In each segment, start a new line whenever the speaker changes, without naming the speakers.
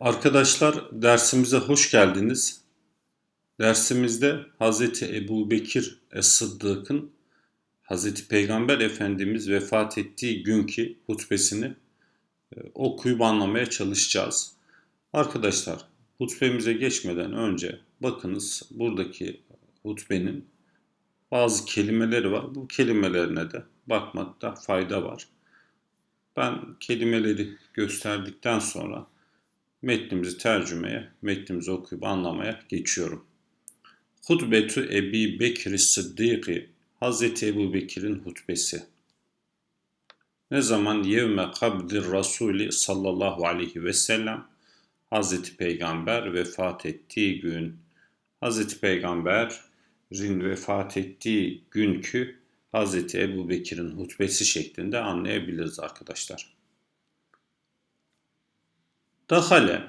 Arkadaşlar dersimize hoş geldiniz. Dersimizde Hz. Ebu Bekir Es-Sıddık'ın Hz. Peygamber Efendimiz vefat ettiği günkü hutbesini e, okuyup anlamaya çalışacağız. Arkadaşlar hutbemize geçmeden önce bakınız buradaki hutbenin bazı kelimeleri var. Bu kelimelerine de bakmakta fayda var. Ben kelimeleri gösterdikten sonra metnimizi tercümeye, metnimizi okuyup anlamaya geçiyorum. Hutbetü Ebi Bekir Sıddiki Hazreti Ebu Bekir'in hutbesi. Ne zaman yevme kabdir Rasuli sallallahu aleyhi ve sellem Hazreti Peygamber vefat ettiği gün Hazreti Peygamber'in vefat ettiği günkü Hazreti Ebu Bekir'in hutbesi şeklinde anlayabiliriz arkadaşlar. Dahale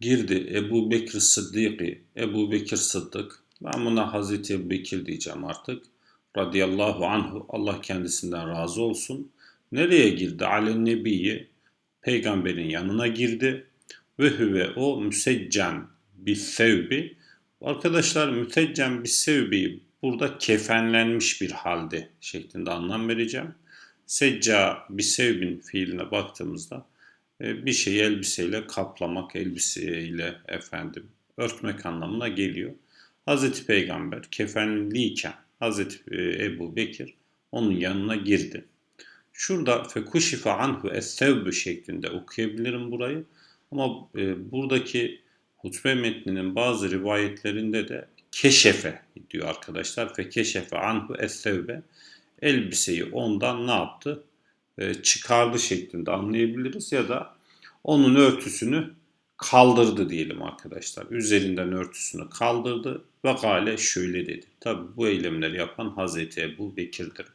girdi Ebu Bekir Sıddiki, Ebu Bekir Sıddık. Ben buna Hazreti Ebu Bekir diyeceğim artık. Radiyallahu anhu, Allah kendisinden razı olsun. Nereye girdi? Alen Nebi'yi, peygamberin yanına girdi. Ve hüve o müseccen bir sevbi. Arkadaşlar müseccen bir sevbi burada kefenlenmiş bir halde şeklinde anlam vereceğim. Secca bir sevbin fiiline baktığımızda bir şeyi elbiseyle kaplamak, elbiseyle efendim örtmek anlamına geliyor. Hazreti Peygamber kefenliyken Hazreti e, Ebu Bekir onun yanına girdi. Şurada fekuşife anhu es şeklinde okuyabilirim burayı. Ama e, buradaki hutbe metninin bazı rivayetlerinde de keşefe diyor arkadaşlar. Fekeşefe anhu es elbiseyi ondan ne yaptı? E, çıkardı şeklinde anlayabiliriz ya da onun örtüsünü kaldırdı diyelim arkadaşlar. Üzerinden örtüsünü kaldırdı ve gale şöyle dedi. Tabi bu eylemleri yapan Hazreti Ebu Bekir'dir.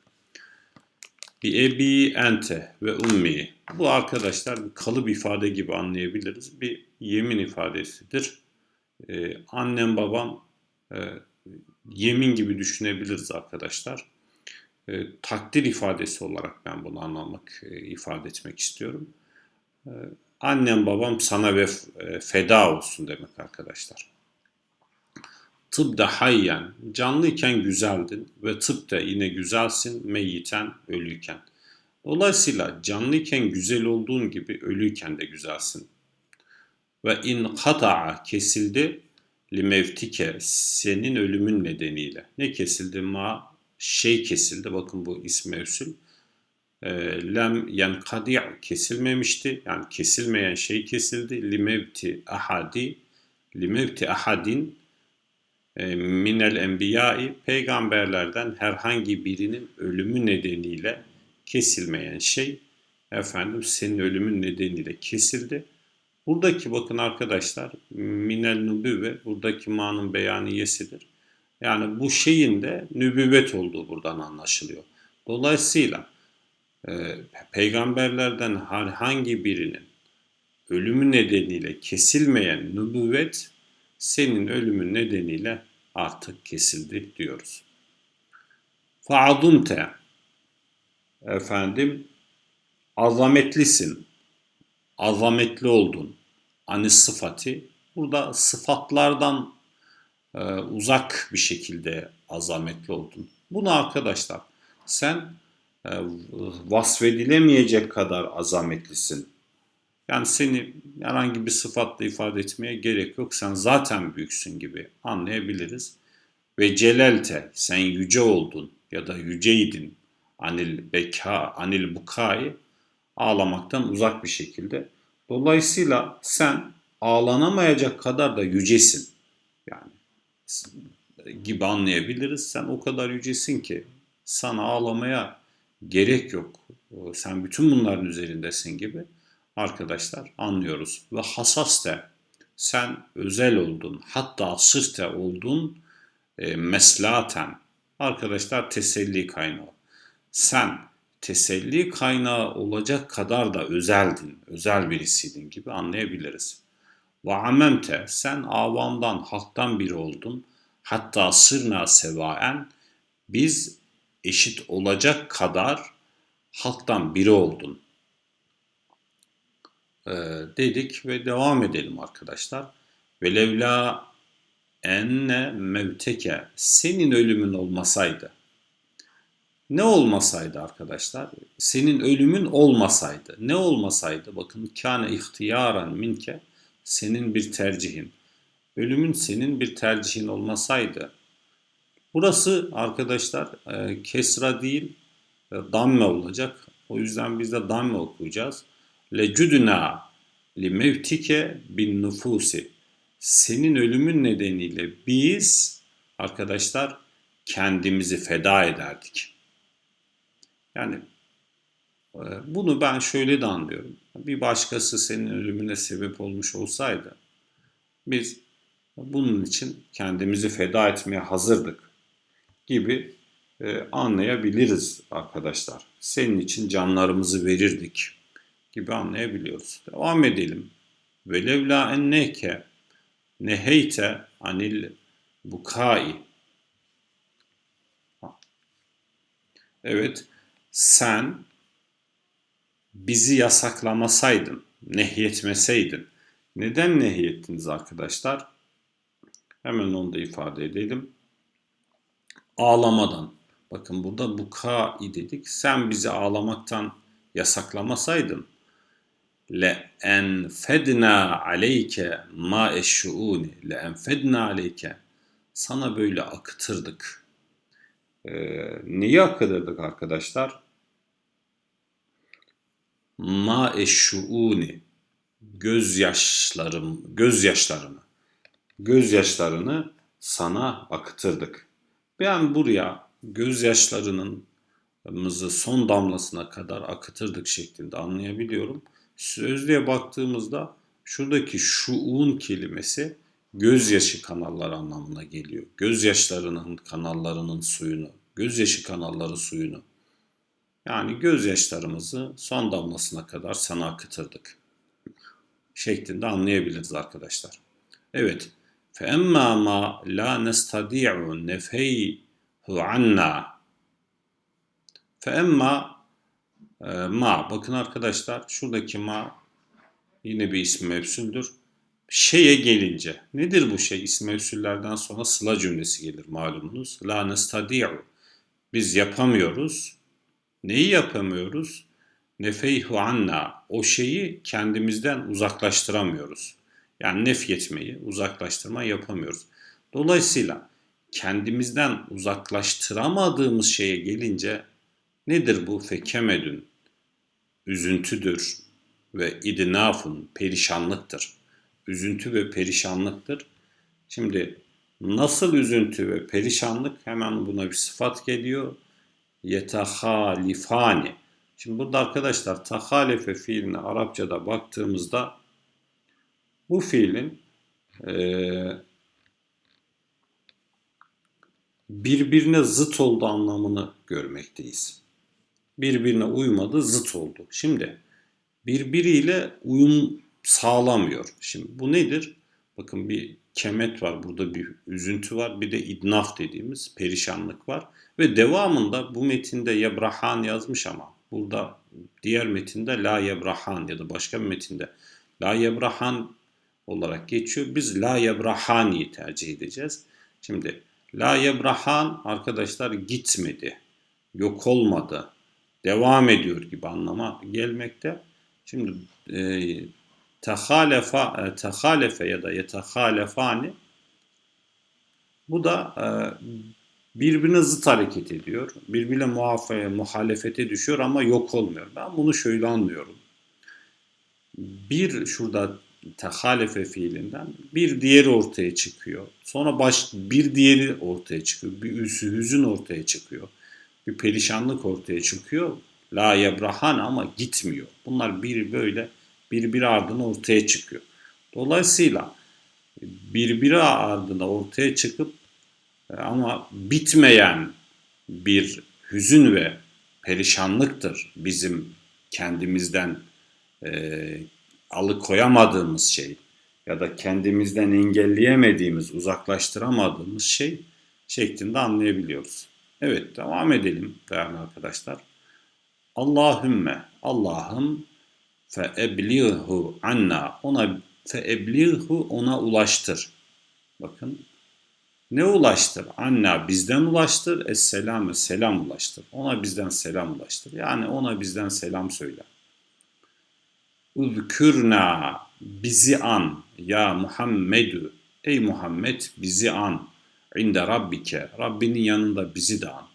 Bir ebi ente ve ummi. Bu arkadaşlar bir kalıp ifade gibi anlayabiliriz. Bir yemin ifadesidir. Ee, annem babam e, yemin gibi düşünebiliriz arkadaşlar e, takdir ifadesi olarak ben bunu anlamak, e, ifade etmek istiyorum. E, annem babam sana ve e, feda olsun demek arkadaşlar. Tıp da hayyen, canlıyken güzeldin ve tıp da yine güzelsin meyyiten, ölüyken. Dolayısıyla canlıyken güzel olduğun gibi ölüyken de güzelsin. Ve in kata'a kesildi limevtike senin ölümün nedeniyle. Ne kesildi? Ma şey kesildi. Bakın bu ism mevsul. E, lem yenkadi' kesilmemişti. Yani kesilmeyen şey kesildi. Limevti ahadi limevti ahadin e, minel enbiyai peygamberlerden herhangi birinin ölümü nedeniyle kesilmeyen şey efendim senin ölümün nedeniyle kesildi. Buradaki bakın arkadaşlar minel nübüvve buradaki manın beyaniyesidir. Yani bu şeyin de nübüvvet olduğu buradan anlaşılıyor. Dolayısıyla e, peygamberlerden herhangi birinin ölümü nedeniyle kesilmeyen nübüvvet senin ölümün nedeniyle artık kesildi diyoruz. Faadunte efendim azametlisin, azametli oldun. Anis sıfati. Burada sıfatlardan uzak bir şekilde azametli oldun. Bunu arkadaşlar sen e, vasfedilemeyecek kadar azametlisin. Yani seni herhangi bir sıfatla ifade etmeye gerek yok. Sen zaten büyüksün gibi anlayabiliriz. Ve celelte sen yüce oldun ya da yüceydin. Anil beka, anil bukai ağlamaktan uzak bir şekilde. Dolayısıyla sen ağlanamayacak kadar da yücesin. Yani gibi anlayabiliriz. Sen o kadar yücesin ki sana ağlamaya gerek yok. Sen bütün bunların üzerindesin gibi arkadaşlar anlıyoruz. Ve hassas da sen özel oldun. Hatta sırte oldun e, meslaten. Arkadaşlar teselli kaynağı. Sen teselli kaynağı olacak kadar da özeldin, özel birisiydin gibi anlayabiliriz. Ve amemte sen avamdan, halktan biri oldun. Hatta sırna sevaen biz eşit olacak kadar halktan biri oldun. e, dedik ve devam edelim arkadaşlar. Ve levla enne mevteke senin ölümün olmasaydı. Ne olmasaydı arkadaşlar? Senin ölümün olmasaydı. Ne olmasaydı? Bakın kâne ihtiyaran minke senin bir tercihin. Ölümün senin bir tercihin olmasaydı. Burası arkadaşlar e, kesra değil e, damme olacak. O yüzden biz de damme okuyacağız. Lecudna li mevtike bin nüfusi. Senin ölümün nedeniyle biz arkadaşlar kendimizi feda ederdik. Yani bunu ben şöyle de anlıyorum. Bir başkası senin ölümüne sebep olmuş olsaydı biz bunun için kendimizi feda etmeye hazırdık gibi e, anlayabiliriz arkadaşlar. Senin için canlarımızı verirdik gibi anlayabiliyoruz. Devam edelim. Ve levla enneke neheyte anil bukai. Evet, sen bizi yasaklamasaydın, nehyetmeseydin. Neden nehyettiniz arkadaşlar? Hemen onu da ifade edelim. Ağlamadan. Bakın burada bukai dedik. Sen bizi ağlamaktan yasaklamasaydın le enfedna aleyke ma eşşuuni le enfedna aleyke sana böyle akıtırdık. Ee, neyi akıtırdık arkadaşlar? Ma eşşuuni gözyaşlarım, gözyaşlarımı gözyaşlarını sana akıtırdık. Ben buraya gözyaşlarının son damlasına kadar akıtırdık şeklinde anlayabiliyorum. Sözlüğe baktığımızda şuradaki şuun kelimesi gözyaşı kanalları anlamına geliyor. Gözyaşlarının kanallarının suyunu, gözyaşı kanalları suyunu. Yani gözyaşlarımızı son damlasına kadar sana akıtırdık. Şeklinde anlayabiliriz arkadaşlar. Evet. فَاَمَّا مَا لَا نَسْتَدِيعُ نَفَيْهُ عَنَّا فَاَمَّا e, ma. Bakın arkadaşlar şuradaki ma yine bir isim mevsuldür. Şeye gelince nedir bu şey? İsim mevsullerden sonra sıla cümlesi gelir malumunuz. La nestadi'u. Biz yapamıyoruz. Neyi yapamıyoruz? Nefeyhu anna. O şeyi kendimizden uzaklaştıramıyoruz. Yani nef yetmeyi, uzaklaştırma yapamıyoruz. Dolayısıyla kendimizden uzaklaştıramadığımız şeye gelince nedir bu? Fekemedün üzüntüdür ve idnafun perişanlıktır. Üzüntü ve perişanlıktır. Şimdi nasıl üzüntü ve perişanlık hemen buna bir sıfat geliyor. Yetehalifani. Şimdi burada arkadaşlar tahalefe fiiline Arapçada baktığımızda bu fiilin e, birbirine zıt olduğu anlamını görmekteyiz birbirine uymadı, zıt oldu. Şimdi birbiriyle uyum sağlamıyor. Şimdi bu nedir? Bakın bir kemet var, burada bir üzüntü var, bir de idnaf dediğimiz perişanlık var. Ve devamında bu metinde yebrahan yazmış ama burada diğer metinde la yebrahan ya da başka bir metinde la yebrahan olarak geçiyor. Biz la yebrahani tercih edeceğiz. Şimdi la yebrahan arkadaşlar gitmedi, yok olmadı, devam ediyor gibi anlama gelmekte. Şimdi e, tehalefa, e, tehalefe ya da yetehalefani bu da e, birbirine zıt hareket ediyor. Birbirine muhafaya, muhalefete düşüyor ama yok olmuyor. Ben bunu şöyle anlıyorum. Bir şurada tehalefe fiilinden bir diğeri ortaya çıkıyor. Sonra baş, bir diğeri ortaya çıkıyor. Bir üsü hüzün ortaya çıkıyor bir perişanlık ortaya çıkıyor. La yebrahan ama gitmiyor. Bunlar bir böyle birbiri ardına ortaya çıkıyor. Dolayısıyla birbiri ardına ortaya çıkıp e, ama bitmeyen bir hüzün ve perişanlıktır bizim kendimizden e, alıkoyamadığımız şey ya da kendimizden engelleyemediğimiz, uzaklaştıramadığımız şey şeklinde anlayabiliyoruz. Evet devam edelim değerli arkadaşlar. Allahümme Allah'ım fe ebliğhu anna ona fe ebliğhu ona ulaştır. Bakın ne ulaştır? Anna bizden ulaştır. Esselamı selam ulaştır. Ona bizden selam ulaştır. Yani ona bizden selam söyle. Uzkürna bizi an ya Muhammedü ey Muhammed bizi an inde rabbike Rabbinin yanında bizi de an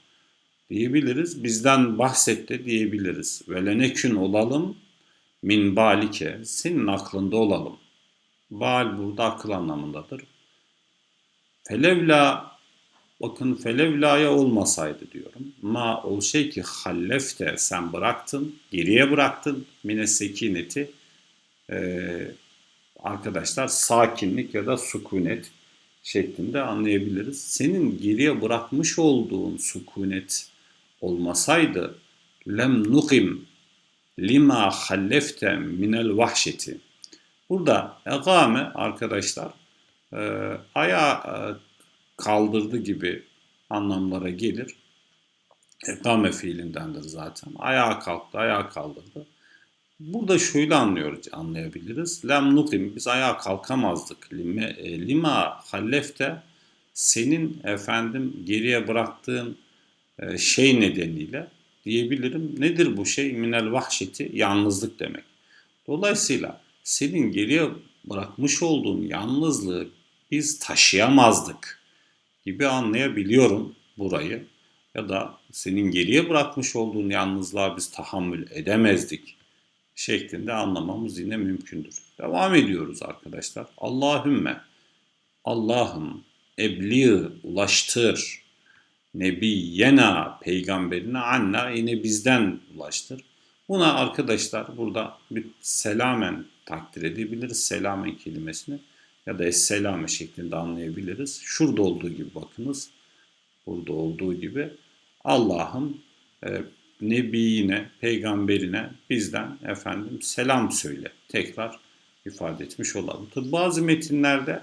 diyebiliriz. Bizden bahset de diyebiliriz. Ve lenekün olalım min balike senin aklında olalım. Bal burada akıl anlamındadır. Felevla bakın felevlaya olmasaydı diyorum. Ma ol şey ki hallefte sen bıraktın, geriye bıraktın mine sekineti ee, arkadaşlar sakinlik ya da sükunet şeklinde anlayabiliriz. Senin geriye bırakmış olduğun sükunet olmasaydı lem nukim lima hallefte minel vahşeti. Burada egame arkadaşlar e, ayağı e, kaldırdı gibi anlamlara gelir. Egame fiilindendir zaten. Ayağa kalktı, ayağa kaldırdı. Burada şöyle anlıyoruz, anlayabiliriz. Lem nukim, biz ayağa kalkamazdık. Lime, e, lima hallefte, senin efendim geriye bıraktığın e, şey nedeniyle diyebilirim. Nedir bu şey? Minel vahşeti, yalnızlık demek. Dolayısıyla senin geriye bırakmış olduğun yalnızlığı biz taşıyamazdık gibi anlayabiliyorum burayı. Ya da senin geriye bırakmış olduğun yalnızlığa biz tahammül edemezdik şeklinde anlamamız yine mümkündür. Devam ediyoruz arkadaşlar. Allahümme Allah'ım ebli ulaştır nebiyyena peygamberine anna yine bizden ulaştır. Buna arkadaşlar burada bir selamen takdir edebiliriz. Selamen kelimesini ya da esselame şeklinde anlayabiliriz. Şurada olduğu gibi bakınız. Burada olduğu gibi Allah'ım e, nebiyine, peygamberine bizden efendim selam söyle. Tekrar ifade etmiş olalım. Tabi bazı metinlerde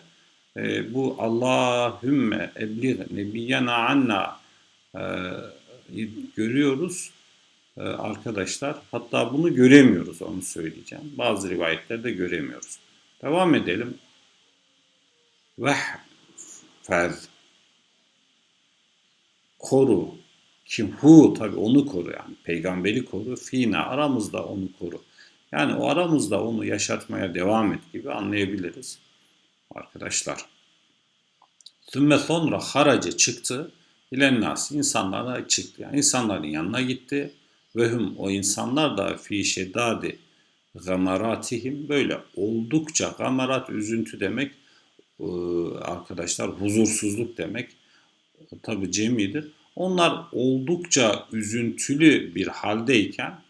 e, bu Allahümme eblir nebiyyena anna e, görüyoruz e, arkadaşlar. Hatta bunu göremiyoruz onu söyleyeceğim. Bazı rivayetlerde göremiyoruz. Devam edelim. Vehfez koru kim hu tabi onu koru yani peygamberi koru fina aramızda onu koru. Yani o aramızda onu yaşatmaya devam et gibi anlayabiliriz arkadaşlar. Sümme sonra harace çıktı ilen nas insanlara çıktı. Yani insanların yanına gitti ve hum o insanlar da fi şeddadi gamaratihim böyle oldukça gamarat üzüntü demek arkadaşlar huzursuzluk demek tabi cemidir onlar oldukça üzüntülü bir haldeyken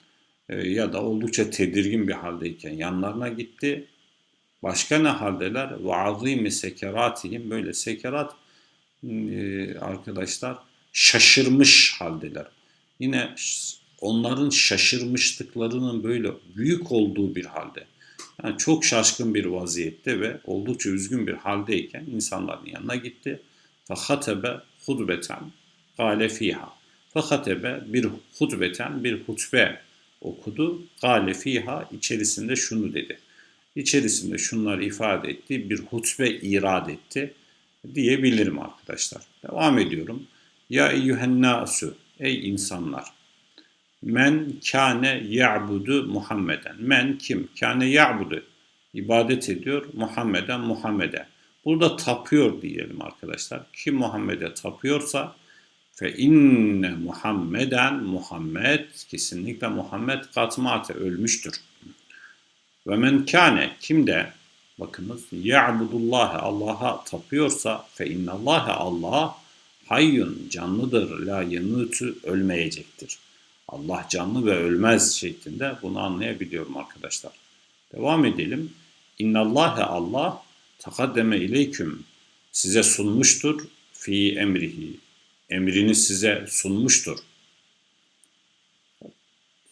e, ya da oldukça tedirgin bir haldeyken yanlarına gitti. Başka ne haldeler? Ve azimi sekeratihim böyle sekerat e, arkadaşlar şaşırmış haldeler. Yine onların şaşırmışlıklarının böyle büyük olduğu bir halde. Yani çok şaşkın bir vaziyette ve oldukça üzgün bir haldeyken insanların yanına gitti. Fahatebe hudbeten Gale fiha. Fakatebe bir hutbeten bir hutbe okudu. Gale fiha içerisinde şunu dedi. İçerisinde şunları ifade etti. Bir hutbe irad etti diyebilirim arkadaşlar. Devam ediyorum. Ya eyyühennasu ey insanlar. Men kâne ya'budu Muhammeden. Men kim? Kâne ya'budu. ibadet ediyor Muhammeden Muhammed'e. Burada tapıyor diyelim arkadaşlar. Kim Muhammed'e tapıyorsa Fe inne Muhammeden Muhammed kesinlikle Muhammed katmate ölmüştür. Ve men kâne kimde bakınız ya'budullahi Allah'a tapıyorsa fe innallâhe Allah hayyun canlıdır la yemutu ölmeyecektir. Allah canlı ve ölmez şeklinde bunu anlayabiliyorum arkadaşlar. Devam edelim. İnnallâhe Allah takaddeme ileyküm size sunmuştur fi emrihi emrini size sunmuştur.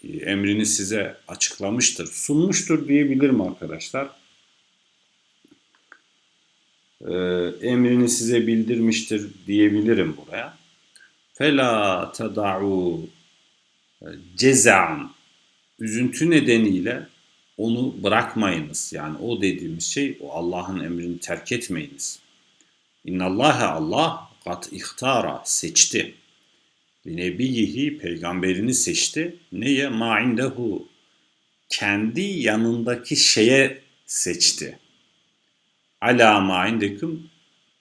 Emrini size açıklamıştır. Sunmuştur diyebilirim arkadaşlar. Ee, emrini size bildirmiştir diyebilirim buraya. Fela tada'u cezan üzüntü nedeniyle onu bırakmayınız. Yani o dediğimiz şey o Allah'ın emrini terk etmeyiniz. İnnallâhe Allah kat ihtara seçti. Nebiyihi peygamberini seçti. Neye? Ma indehu kendi yanındaki şeye seçti. Ala ma indeküm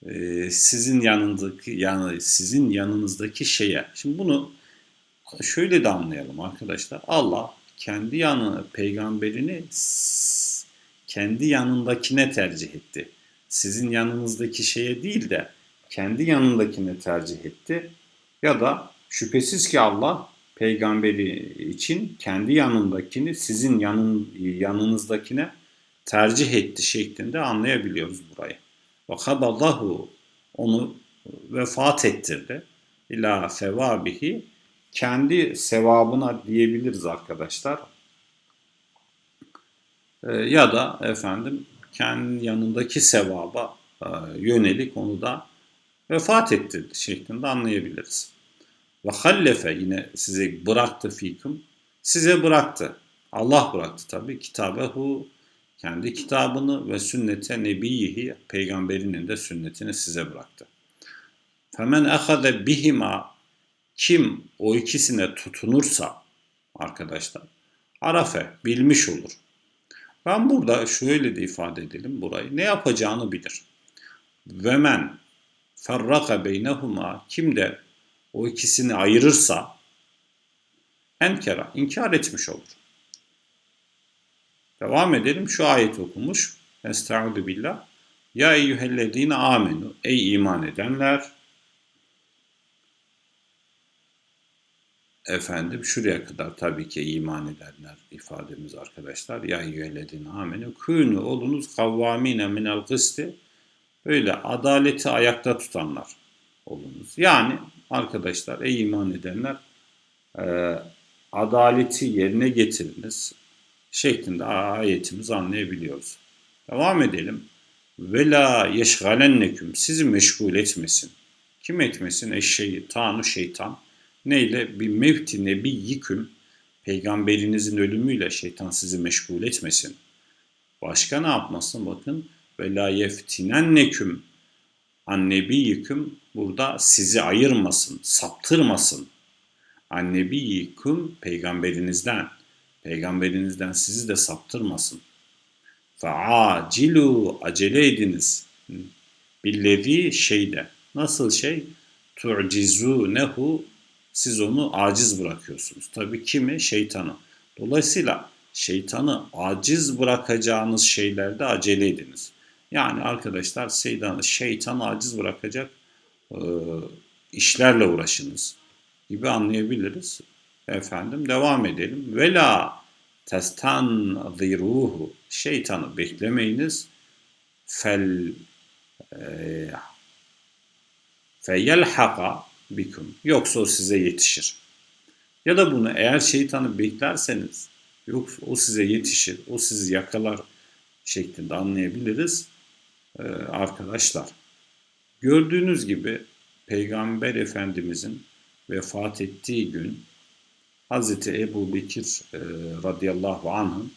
e, sizin yanındaki yani sizin yanınızdaki şeye. Şimdi bunu şöyle de anlayalım arkadaşlar. Allah kendi yanı peygamberini kendi yanındakine tercih etti. Sizin yanınızdaki şeye değil de kendi yanındakine tercih etti. Ya da şüphesiz ki Allah peygamberi için kendi yanındakini sizin yanın, yanınızdakine tercih etti şeklinde anlayabiliyoruz burayı. Ve kadallahu onu vefat ettirdi. İla sevabihi kendi sevabına diyebiliriz arkadaşlar. E, ya da efendim kendi yanındaki sevaba e, yönelik onu da vefat ettirdi şeklinde anlayabiliriz. Ve hallefe yine size bıraktı fikum. Size bıraktı. Allah bıraktı tabi. Kitabehu kendi kitabını ve sünnete nebiyihi peygamberinin de sünnetini size bıraktı. Femen ehade bihima kim o ikisine tutunursa arkadaşlar arafe bilmiş olur. Ben burada şöyle de ifade edelim burayı. Ne yapacağını bilir. Ve men ferraka beynehuma kim de o ikisini ayırırsa enkera inkar etmiş olur. Devam edelim. Şu ayet okumuş. Estaizu billah. Ya eyyühellezine amenu. Ey iman edenler. Efendim şuraya kadar tabii ki iman edenler ifademiz arkadaşlar. Ya eyyühellezine amenu. Kûnü olunuz kavvamine minel gısti. Böyle adaleti ayakta tutanlar olunuz. Yani arkadaşlar ey iman edenler e, adaleti yerine getiriniz şeklinde ayetimizi anlayabiliyoruz. Devam edelim. Ve la yeşgalenneküm sizi meşgul etmesin. Kim etmesin? Eşşeytanu şeytan. Neyle? Bir mevti nebiyyiküm. Peygamberinizin ölümüyle şeytan sizi meşgul etmesin. Başka ne yapmasın? Bakın. Ve la yeftinenneküm annebiyyiküm burada sizi ayırmasın, saptırmasın. Annebiyyiküm peygamberinizden Peygamberinizden sizi de saptırmasın. Fa'acilu acele ediniz. Billezi şeyde. Nasıl şey? Tu'cizunehu siz onu aciz bırakıyorsunuz. Tabii kimi? Şeytanı. Dolayısıyla şeytanı aciz bırakacağınız şeylerde acele ediniz. Yani arkadaşlar şeytanı, şeytanı aciz bırakacak e, işlerle uğraşınız gibi anlayabiliriz. Efendim devam edelim. Vela testanziruhu şeytanı beklemeyiniz. Fel e, feyelhaka bikum. Yoksa o size yetişir. Ya da bunu eğer şeytanı beklerseniz yoksa o size yetişir, o sizi yakalar şeklinde anlayabiliriz ee, arkadaşlar. Gördüğünüz gibi Peygamber Efendimizin vefat ettiği gün Hazreti Ebu Bekir e, radıyallahu anh'ın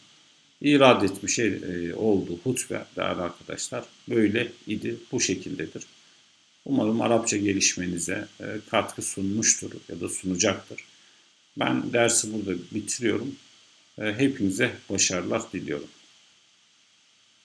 irad etmiş e, olduğu hutbe değerli arkadaşlar böyle idi, bu şekildedir. Umarım Arapça gelişmenize e, katkı sunmuştur ya da sunacaktır. Ben dersi burada bitiriyorum. E, hepinize başarılar diliyorum.